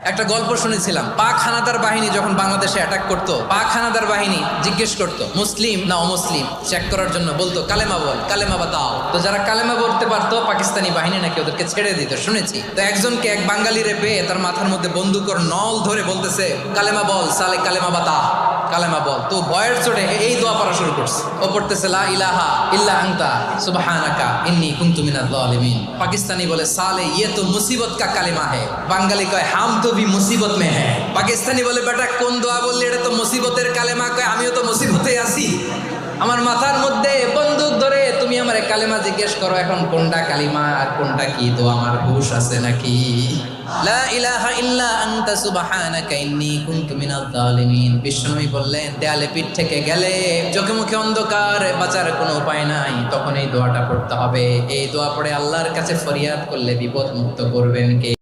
একটা গল্প শুনেছিলাম। পাক হানাদার বাহিনী যখন বাংলাদেশে অ্যাটাক করতো পাক হানাদার বাহিনী জিজ্ঞেস করতো, মুসলিম না অমুসলিম? চেক করার জন্য বলতো, কালেমা বল, কালেমা বা দাও তো যারা কালেমা বলতে পারতো, পাকিস্তানি বাহিনী নাকি ওদেরকে ছেড়ে দিত, শুনেছি। তো একজনকে এক বাঙালিরে পেয়ে তার মাথার মধ্যে বন্দুকর নল ধরে বলতেছে, কালেমা বল, সালে কালেমা বাতা কালেমা বল। তো ভয়ের চোটে এই দোয়া পড়া শুরু করছে। ও পড়তেছে, লা ইলাহা ইল্লা আনতা, সুবহানাকা ইন্নি কুনতু মিনাল জালিমিন পাকিস্তানি বলে, সালে ইয়ে তো মুসিবত কা কালেমা হে। বাঙালি কয়, হাম তো ভি মুসিবত মে হে। পাকিস্তানি বলে, বেটা, কোন দোয়া বললি, এটা তো মুসিবতের কালেমা কয়, আমিও তো মুসিবতে আছি। আমার মাথার মধ্যে জিজ্ঞেস করো, এখন কোনটা কালিমা আর কোনটা কি? তো আমার হুশ আছে নাকি? দেয়ালে পিঠ থেকে গেলে চোখে মুখে অন্ধকার, বাঁচার কোনো উপায় নাই। তখন এই দোয়াটা পড়তে হবে। এই দোয়া পড়ে আল্লাহর কাছে ফরিয়াদ করলে বিপদ মুক্ত করবেন কে?